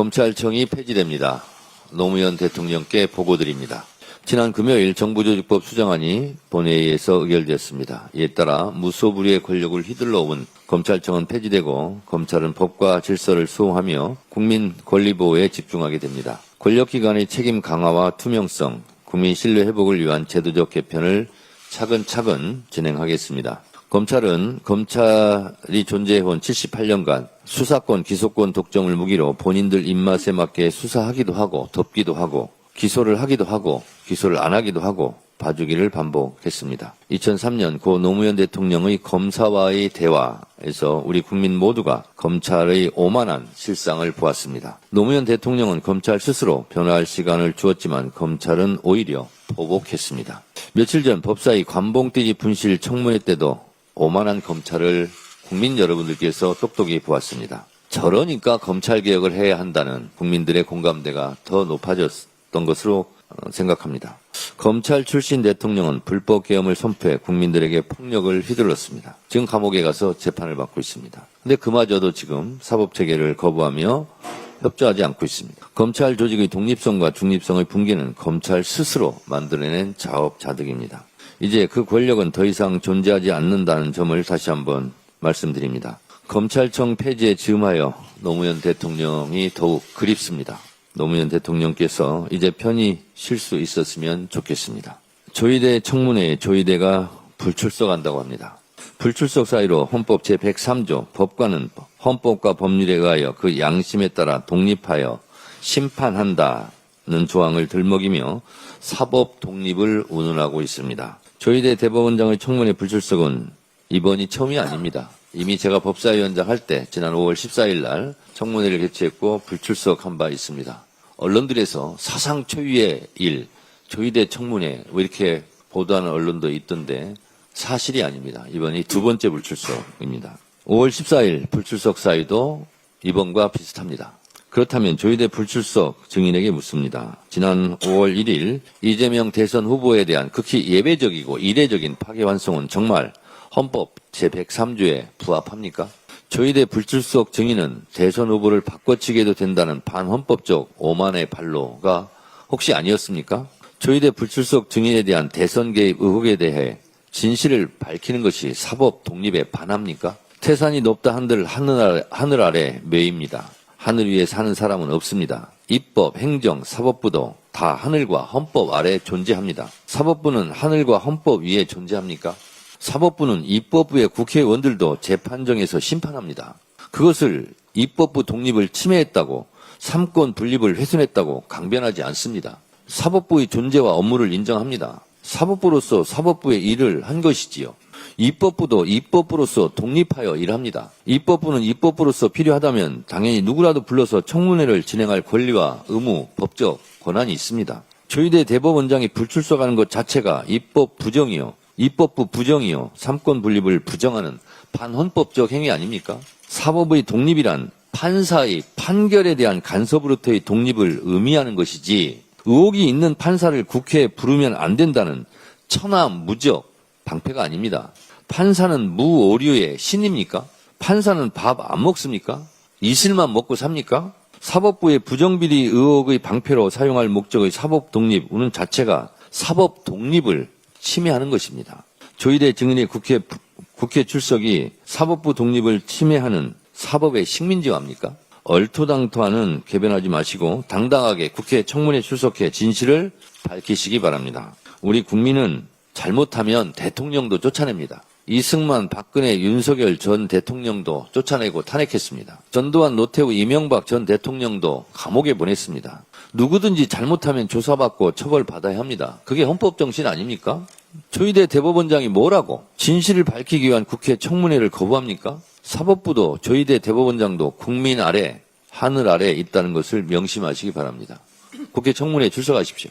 검찰청이 폐지됩니다. 노무현 대통령께 보고드립니다. 지난 금요일 정부조직법 수정안이 본회의에서 의결됐습니다. 이에 따라 무소불위의 권력을 휘둘러 온 검찰청은 폐지되고 검찰은 법과 질서를 수호하며 국민 권리 보호에 집중하게 됩니다. 권력기관의 책임 강화와 투명성, 국민 신뢰 회복을 위한 제도적 개편을 차근차근 진행하겠습니다. 검찰은 검찰이 존재해온 78년간 수사권, 기소권 독점을 무기로 본인들 입맛에 맞게 수사하기도 하고 덮기도 하고 기소를 하기도 하고 기소를 안 하기도 하고 봐주기를 반복했습니다. 2003년 고 노무현 대통령의 검사와의 대화에서 우리 국민 모두가 검찰의 오만한 실상을 보았습니다. 노무현 대통령은 검찰 스스로 변화할 시간을 주었지만 검찰은 오히려 보복했습니다. 며칠 전 법사위 관봉띠지 분실 청문회 때도 오만한 검찰을 국민 여러분들께서 똑똑히 보았습니다. 저러니까 검찰 개혁을 해야 한다는 국민들의 공감대가 더 높아졌던 것으로 어, 생각합니다. 검찰 출신 대통령은 불법 계엄을 선포해 국민들에게 폭력을 휘둘렀습니다. 지금 감옥에 가서 재판을 받고 있습니다. 근데 그마저도 지금 사법 체계를 거부하며 협조하지 않고 있습니다. 검찰 조직의 독립성과 중립성의 붕괴는 검찰 스스로 만들어낸 자업자득입니다. 이제 그 권력은 더 이상 존재하지 않는다는 점을 다시 한번 말씀드립니다. 검찰청 폐지에 즈음하여 노무현 대통령이 더욱 그립습니다. 노무현 대통령께서 이제 편히 쉴 수 있었으면 좋겠습니다. 조희대 청문회에 조희대가 불출석한다고 합니다. 불출석 사이로 헌법 제103조 법관은 헌법과 법률에 의하여 그 양심에 따라 독립하여 심판한다는 조항을 들먹이며 사법 독립을 운운하고 있습니다. 조희대 대법원장의 청문회 불출석은 이번이 처음이 아닙니다. 이미 제가 법사위원장 할 때 지난 5월 14일 날 청문회를 개최했고 불출석한 바 있습니다. 언론들에서 사상 초유의 일, 조희대 청문회 뭐 이렇게 보도하는 언론도 있던데 사실이 아닙니다. 이번이 두 번째 불출석입니다. 5월 14일 불출석 사이도 이번과 비슷합니다. 그렇다면 조희대 불출석 증인에게 묻습니다. 지난 5월 1일 이재명 대선 후보에 대한 극히 예배적이고 이례적인 파괴환송은 정말 헌법 제103조에 부합합니까? 조희대 불출석 증인은 대선 후보를 바꿔치기해도 된다는 반헌법적 오만의 발로가 혹시 아니었습니까? 조희대 불출석 증인에 대한 대선 개입 의혹에 대해 진실을 밝히는 것이 사법 독립에 반합니까? 태산이 높다 한들 하늘 아래, 하늘 아래 매입니다. 하늘 위에 사는 사람은 없습니다. 입법, 행정, 사법부도 다 하늘과 헌법 아래 존재합니다. 사법부는 하늘과 헌법 위에 존재합니까? 사법부는 입법부의 국회의원들도 재판정에서 심판합니다. 그것을 입법부 독립을 침해했다고 삼권 분립을 훼손했다고 강변하지 않습니다. 사법부의 존재와 업무를 인정합니다. 사법부로서 사법부의 일을 한 것이지요. 입법부도 입법부로서 독립하여 일합니다. 입법부는 입법부로서 필요하다면 당연히 누구라도 불러서 청문회를 진행할 권리와 의무, 법적 권한이 있습니다. 조희대 대법원장이 불출석하는 것 자체가 입법 부정이요. 입법부 부정이요. 삼권 분립을 부정하는 반헌법적 행위 아닙니까? 사법의 독립이란 판사의 판결에 대한 간섭으로부터의 독립을 의미하는 것이지 의혹이 있는 판사를 국회에 부르면 안 된다는 천하 무적 방패가 아닙니다. 판사는 무오류의 신입니까? 판사는 밥 안 먹습니까? 이슬만 먹고 삽니까? 사법부의 부정비리 의혹의 방패로 사용할 목적의 사법 독립 우는 자체가 사법 독립을 침해하는 것입니다. 조희대 증인의 국회 국회 출석이 사법부 독립을 침해하는 사법의 식민지화입니까? 얼토당토하는 개변하지 마시고 당당하게 국회 청문회 출석해 진실을 밝히시기 바랍니다. 우리 국민은 잘못하면 대통령도 쫓아냅니다. 이승만, 박근혜, 윤석열 전 대통령도 쫓아내고 탄핵했습니다. 전두환, 노태우, 이명박 전 대통령도 감옥에 보냈습니다. 누구든지 잘못하면 조사받고 처벌받아야 합니다. 그게 헌법 정신 아닙니까? 조희대 대법원장이 뭐라고 진실을 밝히기 위한 국회 청문회를 거부합니까? 사법부도 조희대 대법원장도 국민 아래 하늘 아래 있다는 것을 명심하시기 바랍니다. 국회 청문회에 출석하십시오.